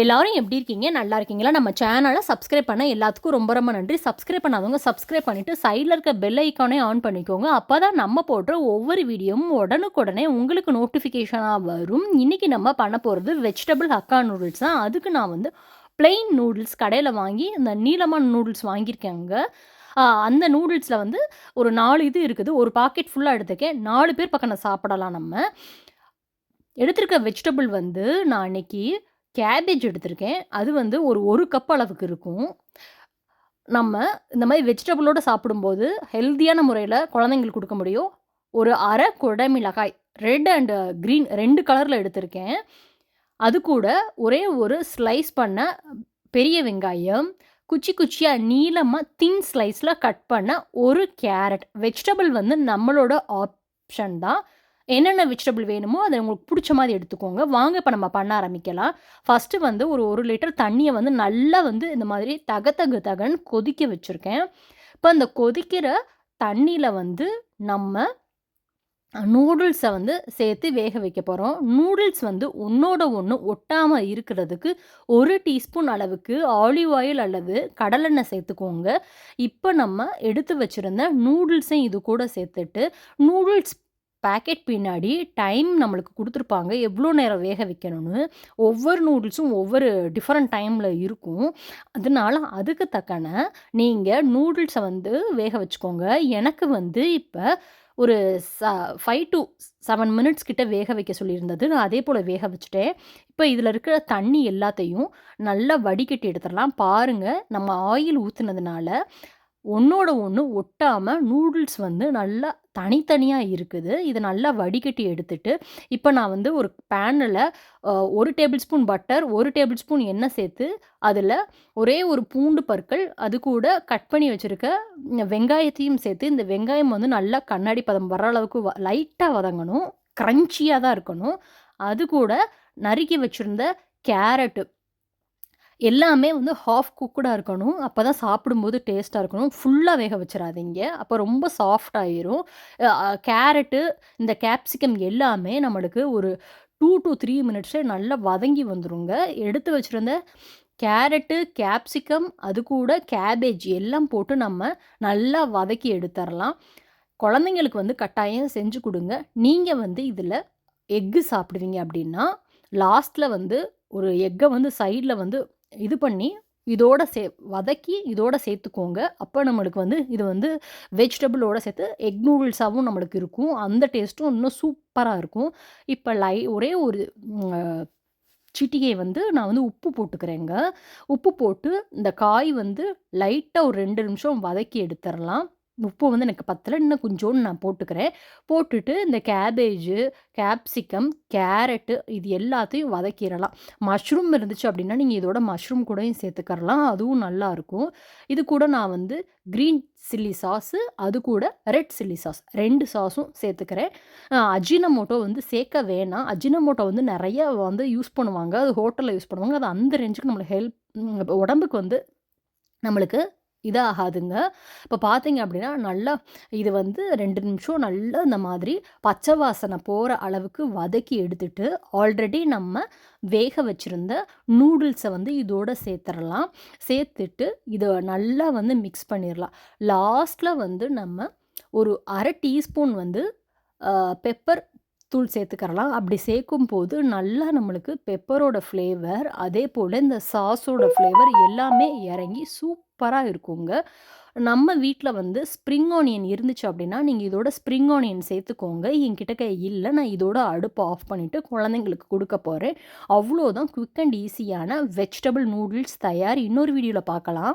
எல்லாரும் எப்படி இருக்கீங்க? நல்லா இருக்கீங்களா? நம்ம சேனலை சப்ஸ்கிரைப் பண்ண எல்லாத்துக்கும் ரொம்ப ரொம்ப நன்றி. சப்ஸ்கிரைப் பண்ணாதவங்க சப்ஸ்கிரைப் பண்ணிவிட்டு சைடில் இருக்க பெல் ஐக்கானே ஆன் பண்ணிக்கோங்க. அப்போ தான் நம்ம போடுற ஒவ்வொரு வீடியோவும் உடனுக்குடனே உங்களுக்கு நோட்டிஃபிகேஷனாக வரும். இன்றைக்கி நம்ம பண்ண போகிறது வெஜிடபிள் ஹக்கா நூடுல்ஸ் தான். அதுக்கு நான் வந்து பிளெயின் நூடுல்ஸ் கடையில் வாங்கி இந்த நீளமான நூடுல்ஸ் வாங்கியிருக்கேங்க. அந்த நூடுல்ஸில் வந்து ஒரு நாலு இது இருக்குது. ஒரு பாக்கெட் ஃபுல்லாக எடுத்துக்கேன் நாலு பேர் பக்கம் சாப்பிடலாம் நம்ம. எடுத்திருக்க வெஜிடபிள் வந்து நான் அன்னைக்கு கேபேஜ் எடுத்திருக்கேன். அது வந்து ஒரு ஒரு கப் அளவுக்கு இருக்கும். நம்ம இந்த மாதிரி வெஜிடபிளோட சாப்பிடும்போது ஹெல்த்தியான முறையில் குழந்தைங்களுக்கு கொடுக்க முடியும். ஒரு அரை குடை மிளகாய் ரெட் அண்ட் க்ரீன் ரெண்டு கலரில் எடுத்திருக்கேன். அது கூட ஒரே ஒரு ஸ்லைஸ் பண்ண பெரிய வெங்காயம் குச்சி குச்சியாக நீளமாக தின் ஸ்லைஸில் கட் பண்ண ஒரு கேரட் வெஜிடபிள் வந்து நம்மளோட ஆப்ஷன் தான். என்னென்ன வெஜிடபிள் வேணுமோ அதை உங்களுக்கு பிடிச்ச மாதிரி எடுத்துக்கோங்க. வாங்க இப்போ நம்ம பண்ண ஆரம்பிக்கலாம். ஃபஸ்ட்டு வந்து ஒரு ஒரு லிட்டர் தண்ணியை வந்து நல்லா வந்து இந்த மாதிரி தக தகு தகன்னு கொதிக்க வச்சுருக்கேன். இப்போ அந்த கொதிக்கிற தண்ணியில் வந்து நம்ம நூடுல்ஸை வந்து சேர்த்து வேக வைக்க போகிறோம் நூடுல்ஸ் வந்து ஒன்றோட ஒன்று ஒட்டாமல் இருக்கிறதுக்கு ஒரு டீஸ்பூன் அளவுக்கு ஆலிவ் ஆயில் அல்லது கடலெண்ணெய் சேர்த்துக்கோங்க. இப்போ நம்ம எடுத்து வச்சுருந்த நூடுல்ஸையும் இது கூட சேர்த்துட்டு நூடுல்ஸ் பேக்கெட் பின்னாடி டைம் நம்மளுக்கு கொடுத்துருப்பாங்க. எவ்வளோ நேரம் வேக வைக்கணும்னு ஒவ்வொரு நூடுல்ஸும் ஒவ்வொரு டிஃப்ரெண்ட் டைமில் இருக்கும். அதனால அதுக்கு தக்கன நீங்கள் நூடுல்ஸை வந்து வேக வச்சுக்கோங்க. எனக்கு வந்து இப்போ ஒரு ச ஃபைவ் டு செவன் மினிட்ஸ் கிட்ட வேக வைக்க சொல்லியிருந்தது. நான் அதே போல் வேக வச்சுட்டேன். இப்போ இதில் இருக்கிற தண்ணி எல்லாத்தையும் நல்லா வடிகட்டி எடுத்துடலாம். பாருங்கள் நம்ம ஆயில் ஊற்றுனதுனால ஒன்றோட ஒன்று ஒட்டாமல் நூடுல்ஸ் வந்து நல்லா தனித்தனியாக இருக்குது. இதை நல்லா வடிகட்டி எடுத்துட்டு இப்போ நான் வந்து ஒரு பேனில் ஒரு டேபிள் ஸ்பூன் பட்டர் ஒரு டேபிள் ஸ்பூன் எண்ணெய் சேர்த்து அதில் ஒரே ஒரு பூண்டு பற்கள் அது கூட கட் பண்ணி வச்சுருக்க வெங்காயத்தையும் சேர்த்து இந்த வெங்காயம் வந்து நல்லா கண்ணாடி பதம் வர அளவுக்கு வ லைட்டாக வதங்கணும் க்ரன்ச்சியாக தான் இருக்கணும். அது கூட நறுக்கி வச்சுருந்த கேரட்டு எல்லாமே வந்து ஹாஃப் குக்குடாக இருக்கணும். அப்போ தான் சாப்பிடும்போது டேஸ்ட்டாக இருக்கணும். ஃபுல்லாக வேக வச்சிடாதீங்க. அப்போ ரொம்ப சாஃப்ட் ஆயிரும். கேரட்டு இந்த கேப்சிகம் எல்லாமே நம்மளுக்கு ஒரு டூ டு த்ரீ மினிட்ஸே நல்லா வதங்கி வந்துருங்க. எடுத்து வச்சுருந்த கேரட்டு கேப்சிகம் அது கூட கேபேஜ் எல்லாம் போட்டு நம்ம நல்லா வதக்கி எடுத்துடலாம் குழந்தைங்களுக்கு வந்து கட்டாயம் செஞ்சு கொடுங்க. நீங்கள் வந்து இதில் எக்கு சாப்பிடுவீங்க அப்படின்னா லாஸ்ட்டில் வந்து ஒரு எக்கை வந்து சைடில் வந்து இது பண்ணி இதோட சே வதக்கி இதோட சேர்த்துக்கோங்க. அப்போ நம்மளுக்கு வந்து இது வந்து வெஜிடபிளோட சேர்த்து எக் நூடுல்ஸாகவும் நம்மளுக்கு இருக்கும். அந்த டேஸ்ட்டும் இன்னும் சூப்பராக இருக்கும். இப்போ லை ஒரே ஒரு சிட்டிகை வந்து நான் வந்து உப்பு போட்டுக்கிறேங்க. உப்பு போட்டு இந்த காய் வந்து லைட்டாக ஒரு ரெண்டு நிமிஷம் வதக்கி எடுத்துடலாம் உப்பு வந்து எனக்கு பத்தலை. இன்னும் கொஞ்சோன்னு நான் போட்டுக்கிறேன். போட்டுட்டு இந்த கேபேஜு கேப்சிகம் கேரட்டு இது எல்லாத்தையும் வதக்கிடலாம் மஷ்ரூம் இருந்துச்சு அப்படின்னா நீங்கள் இதோட மஷ்ரூம் கூடயும் சேர்த்துக்கறலாம். அதுவும் நல்லாயிருக்கும் இது கூட நான் வந்து க்ரீன் சில்லி சாஸு அது கூட ரெட் சில்லி சாஸ் ரெண்டு சாஸும் சேர்த்துக்கிறேன். அஜினமோட்டோ வந்து சேர்க்க வேணாம். அஜினமோட்டோ வந்து நிறைய வந்து யூஸ் பண்ணுவாங்க. அது ஹோட்டலில் யூஸ் பண்ணுவாங்க. அது அந்த ரேஞ்சுக்கு நம்மளுக்கு ஹெல்ப் உடம்புக்கு வந்து நம்மளுக்கு இதாகாதுங்க. இப்போ பார்த்தீங்க அப்படின்னா நல்லா இது வந்து ரெண்டு நிமிஷம் நல்லா இந்த மாதிரி பச்சை வாசனை போகிற அளவுக்கு வதக்கி எடுத்துட்டு ஆல்ரெடி நம்ம வேக வச்சுருந்த நூடுல்ஸை வந்து இதோட சேர்த்துடலாம் சேர்த்துட்டு இதை நல்லா வந்து மிக்ஸ் பண்ணிடலாம் லாஸ்ட்டில் வந்து நம்ம ஒரு அரை டீஸ்பூன் வந்து பெப்பர் தூள் சேர்த்துக்கறலாம். அப்படி சேர்க்கும் போது நல்லா நம்மளுக்கு பெப்பரோட ஃப்ளேவர் அதே போல் இந்த சாஸோட ஃப்ளேவர் எல்லாமே இறங்கி சூப்பராக இருக்குங்க. நம்ம வீட்டில் வந்து ஸ்ப்ரிங் ஆனியன் இருந்துச்சு அப்படின்னா நீங்கள் இதோட ஸ்ப்ரிங் ஆனியன் சேர்த்துக்கோங்க. என்கிட்ட இல்லை. நான் இதோட அடுப்பை ஆஃப் பண்ணிவிட்டு குழந்தைங்களுக்கு கொடுக்க போகிறேன் அவ்வளோதான் குவிக் அண்ட் ஈஸியான வெஜிடபிள் நூடுல்ஸ் தயார். இன்னொரு வீடியோவில் பார்க்கலாம்